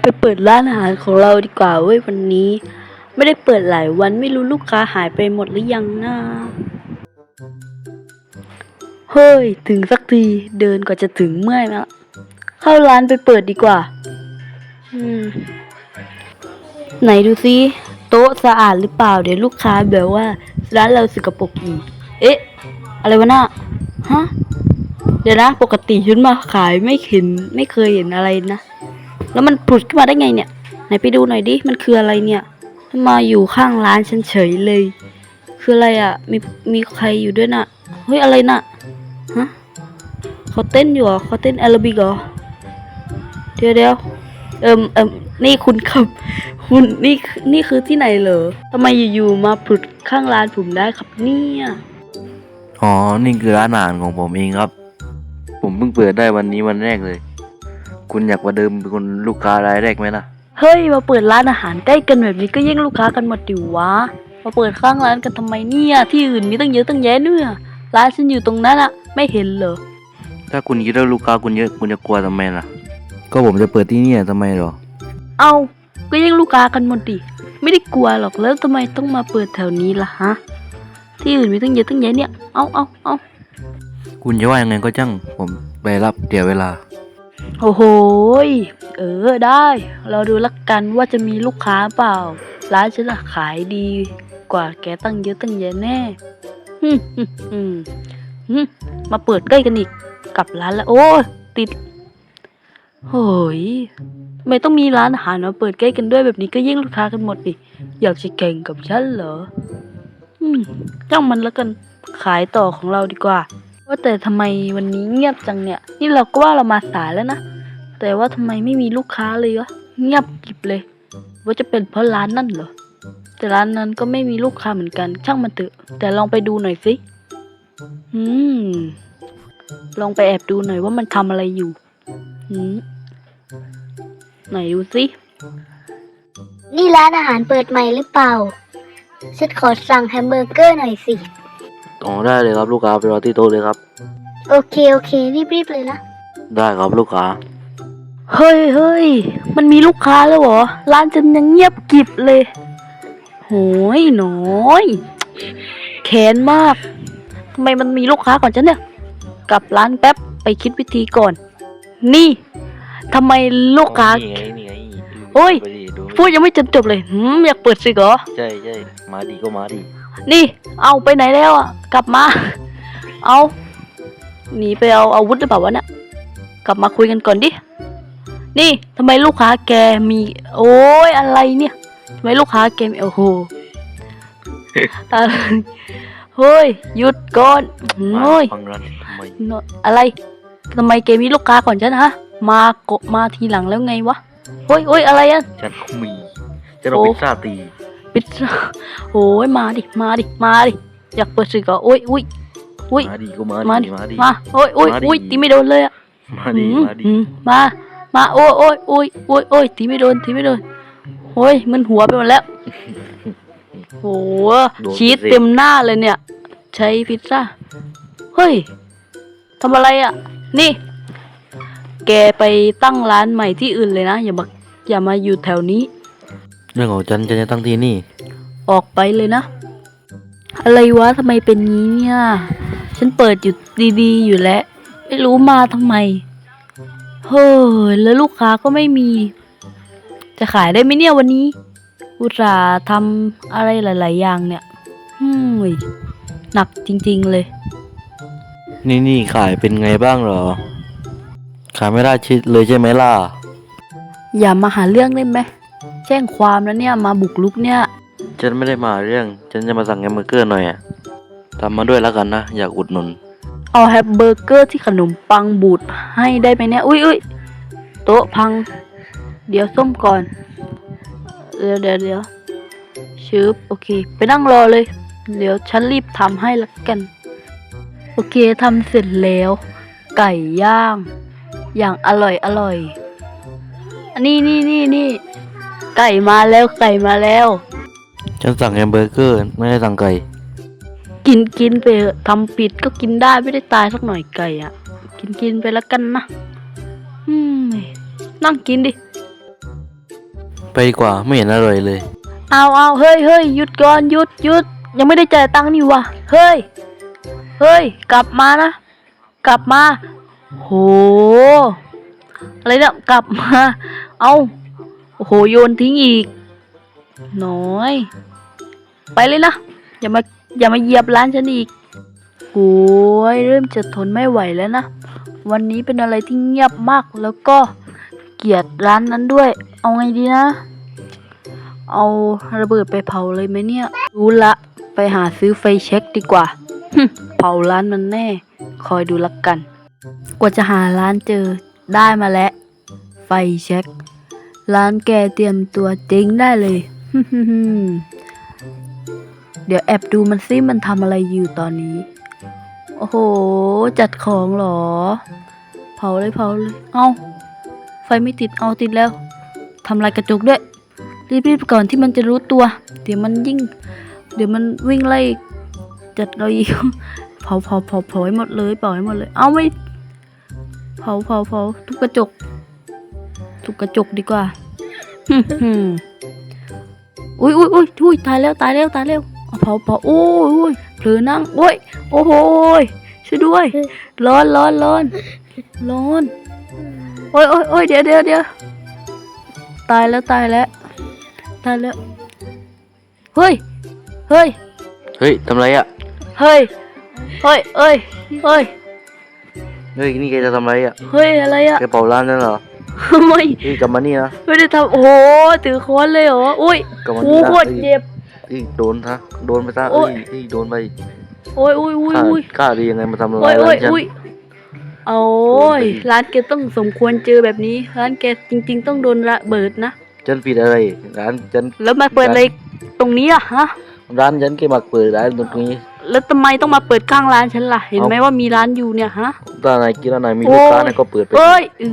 ไปเปิดร้านอาหารของเราดีกว่าเว้ยวันนี้ ไม่ได้เปิดหลายวันไม่รู้ลูกค้าหายไปหมดหรือยังนะเฮ้ย ถึงสักทีเดินกว่าจะถึงเมื่อยแล้วเข้าร้านไปเปิดดีกว่าอืมไหนดูซิโต๊ะสะอาดหรือเปล่า เดี๋ยวลูกค้าแบบว่าร้านเราสกปรกอีกเอ๊ะ อะไรวะน่ะฮะเดี๋ยวนะปกติฉันมาขายไม่เห็นไม่เคยเห็นอะไรนะ แล้วมันผุดขึ้นมาได้ไงเนี่ยไหนไปดูหน่อยดิมันคืออะไรเนี่ยมาอยู่ข้างร้านฉันเฉยเลย คืออะไรอะมีมีใครอยู่ด้วยน่ะเฮ้ยอะไรน่ะฮะเขาเต้นอยู่เหรอเขาเต้นแอโรบิกเหรอเดี๋ยวเดี๋ยวเอิมเอิมนี่คุณครับ คุณนี่นี่คือที่ไหนเหรอทำไมอยู่ๆมาผุดข้างร้านผมได้ครับเนี่ยอ๋อ นี่คือร้านอาหารของผมเองครับ ผมเพิ่งเปิดได้วันนี้วันแรกเลย คุณอยากมาเดิมเป็นคนลูกค้ารายแรกไหมล่ะ เฮ้ยมาเปิดร้านอาหารใกล้กันแบบนี้ก็แย่งลูกค้ากันหมดดิวะ มาเปิดข้างร้านกันทำไมเนี่ย ที่อื่นมีตั้งเยอะตั้งแยะเนี่ยร้านฉันอยู่ตรงนั้นอะไม่เห็นเหรอ ถ้าคุณคิดว่าลูกค้าคุณเยอะคุณจะกลัวทำไมล่ะ ก็ผมจะเปิดที่นี่ทำไมหรอ เอาก็แย่งลูกค้ากันหมดดิ ไม่ได้กลัวหรอกแล้วทำไมต้องมาเปิดแถวนี้ล่ะฮะ ที่อื่นมีตั้งเยอะตั้งแยะเนี่ย เอาเอาเอาคุณจะว่ายังไงก็ช่างผมไปรับเดี๋ยวเวลา โอ้โห เออได้ เราดูละกันว่าจะมีลูกค้าเปล่า ร้านฉันอะขายดีกว่าแกตั้งเยอะตั้งแยะแน่ฮึมฮึฮึมาเปิดใกล้กันอีกกลับร้านแล้วโอ้ติดโอ้ยไม่ต้องมีร้านอาหารมาเปิดใกล้กันด้วยแบบนี้ก็ยิ่งลูกค้ากันหมดดิอยากจะแข่งกับฉันเหรออืมจ้างมันแล้วกันขายต่อของเราดีกว่า ว่าแต่ทำไมวันนี้เงียบจังเนี่ย นี่เราก็ว่าเรามาสายแล้วนะ แต่ว่าทำไมไม่มีลูกค้าเลยวะ เงียบกิบเลย ว่าจะเป็นเพราะร้านนั่นเหรอ แต่ร้านนั้นก็ไม่มีลูกค้าเหมือนกัน ช่างมันเถอะ แต่ลองไปดูหน่อยสิ อืม ลองไปแอบดูหน่อยว่ามันทำอะไรอยู่อืมไหนดูสิ นี่ร้านอาหารเปิดใหม่หรือเปล่า ฉันขอสั่งแฮมเบอร์เกอร์หน่อยสิ อ๋อได้เลยครับลูกค้าไปรอที่โต๊ะเลยครับ โอเคโอเครีบๆเลยนะ ได้ครับลูกค้า เฮ้ยเฮ้ยมันมีลูกค้าแล้วเหรอ ร้านฉันยังเงียบกริบเลย โหยน้อยแค้นมากทำไมมันมีลูกค้าก่อนฉันเนี่ย กลับร้านแป๊บไปคิดวิธีก่อน นี่ทำไมลูกค้า นี่ไงนี่ไงโอ้ยไปดิดูพูดยังไม่จบจบๆเลยหืมอยากเปิดสิเหรอ ใช่ใช่มาดีก็มาดี นี่ เอาไปไหนแล้วอะ กลับมา เอาหนีไปเอาอาวุธหรือเปล่าวะเนี่ยกลับมาคุยกันก่อนดิ นี่ทำไมลูกค้าแกมี โอ้ยอะไรเนี่ยทำไมลูกค้าแกมีโอ้โหอะไรเฮ้ยหยุดก่อนโอ้ยฟังร้านทำไมโน่อะไรทำไมแกมีลูกค้าก่อนฉันฮะ มาโกะมาทีหลังแล้วไงวะโอ้ยโอ้ยอะไรอะฉันก็มีจะเอาโอ้พิซซ่าตี ปิดโอ้ยมาดิมาดิมาดิอยากเปิดสิก็โอ้ยอุ้ยอุ้ยมาดีก็มามาดีดิมาดีมาโอ้ยโอ้ยมาดิ อุ้ยตีไม่โดนเลยอะมาดีหืมมาดีหืมมามาโอ้ยโอ้ยโอ้ยโอ้ยโอ้ยตีไม่โดนตีไม่โดนโอ้ยมันหัวไปหมดแล้วโอ้โหชีสเต็มหน้าเลยเนี่ย ใช้พิซซ่าเฮ้ยทำอะไรอะ นี่ แกไปตั้งร้านใหม่ที่อื่นเลยนะ อย่ามาอย่ามาอยู่แถวนี้ เรื่องของฉันฉันจะตั้งที่นี่ ออกไปเลยนะ อะไรวะทำไมเป็นงี้เนี่ย ฉันเปิดอยู่ดีๆ อยู่แล้ว ไม่รู้มาทำไม เฮ้ยแล้วลูกค้าก็ไม่มี จะขายได้ไหมเนี่ยวันนี้ อุตส่าห์ทำอะไรหลาย ๆ อย่างเนี่ยฮึมยหนักจริง ๆ เลย นี่นี่ขายเป็นไงบ้างเหรอ ขายไม่ได้ชิดเลยใช่ไหมล่ะ อย่ามาหาเรื่องได้ไหม แจ้งความแล้วเนี่ยมาบุกลุกเนี่ย ฉันไม่ได้มาเรื่อง ฉันจะมาสั่งแฮมเบอร์เกอร์หน่อยอะทำมาด้วยแล้วกันนะ อยากอุดหนุน เอาแฮมเบอร์เกอร์ที่ขนมปังบูดให้ได้ไหมเนี่ย อุ้ยอุ้ยโต๊ะพัง เดี๋ยวส้มก่อน เดี๋ยวเดี๋ยวเดี๋ยวชืบโอเค ไปนั่งรอเลย เดี๋ยวฉันรีบทำให้ละกัน โอเคทำเสร็จแล้ว ไก่ย่าง อย่างอร่อยอร่อย อันนี้นี่นี่นี่ ไก่มาแล้วไก่มาแล้ว ฉันสั่งแฮมเบอร์เกอร์ไม่ได้สั่งไก่ กินกินไปเถอะทำผิดก็กินได้ไม่ได้ตายสักหน่อยไก่อะกินกินไปแล้วกันนะอืมนั่งกินดิ ไปดีกว่าไม่เห็นอร่อยเลย เอาเอาเฮ้ยเฮ้ยหยุดก่อนหยุดหยุดยังไม่ได้จ่ายตังค์นี่วะเฮ้ย เฮ้ย กลับมานะ กลับมา โห อะไรเนี่ยกลับมา เอา โอ้โหโยนทิ้งอีก น้อย ไปเลยนะ อย่ามาอย่ามาเหยียบร้านฉันอีกโอ้ยเริ่มจะทนไม่ไหวแล้วนะ วันนี้เป็นอะไรที่เงียบมากแล้วก็เกลียดร้านนั้นด้วย เอาไงดีนะ เอาระเบิดไปเผาเลยไหมเนี่ย รู้ละ ไปหาซื้อไฟเช็คดีกว่า เผาร้านมันแน่ คอยดูละกัน กว่าจะหาร้านเจอได้มาแล้ว ไฟเช็ค ร้านแกเตรียมตัวเจ๊งได้เลย เดี๋ยวแอบดูมันซิมันทำอะไรอยู่ตอนนี้ โอ้โห จัดของเหรอ เผาเลยเผาเลย เอาไฟไม่ติดเอาติดแล้วทำลายกระจกด้วย รีบๆก่อนที่มันจะรู้ตัว เดี๋ยวมันยิ่ง เดี๋ยวมันวิ่งไล่จัดเราอีกเผาเผาเผาเผาให้หมดเลยเผาให้หมดเลย เอาไม่เผาเผาเผาทุกกระจก ทุกกระจกดีกว่าอุ้ยอุ้ยอุ้ยอุ้ยตายแล้วตายแล้วตายแล้วเอาเผาเผาโอ้ยโอ้ยเผลอนั่งโอ้ยโอ้โหยช่วยด้วย ร้อนร้อนร้อนร้อนโอ้ยโอ้ยโอ้ยเดี๋ยวเดี๋ยวเดี๋ยวตายแล้วตายแล้วตายแล้วเฮ้ยเฮ้ยเฮ้ยทำไรอะเฮ้ยเฮ้ยเอ้ยเฮ้ยเฮ้ยนี่แกจะทำไรอะเฮ้ยอะไรอะแกเผาร้านนั่นเหรอ ไม่เฮ้ยกลับมานี่นะ ไม่ได้ทำโอ้โหถือค้อนเลยเหรออุ้ยกลับมาโอ้นี่โหนะโคตรเจ็บเฮ้ยโดนซะโดนไปซะโอ้เฮ้ยยเฮ้ยโดนไปโอ้ยโอ้ยโอ้ยข้าโอ้ยกล้าดียังไงมาทำโอ้ร้ายยโอ้ร้ายนฉันโอ้ยโอ้ยร้านแกต้องสมควรเจอแบบนี้ ร้านแกจริง ๆ ต้องโดนระเบิดนะ ฉันผิดอะไรร้านฉันแล้วมาเปิดอะไรตรงนี้อะฮะ ร้านฉันแค่มาเปิดร้านตรงนี้ แล้วทำไมต้องมาเปิดข้างร้านฉันล่ะ เห็นไหมว่ามีร้านอยู่เนี่ยฮะ ถ้านายกินแล้วนายมีโอ้ลูยกค้านายก็เปิดไปเอ้ยอึ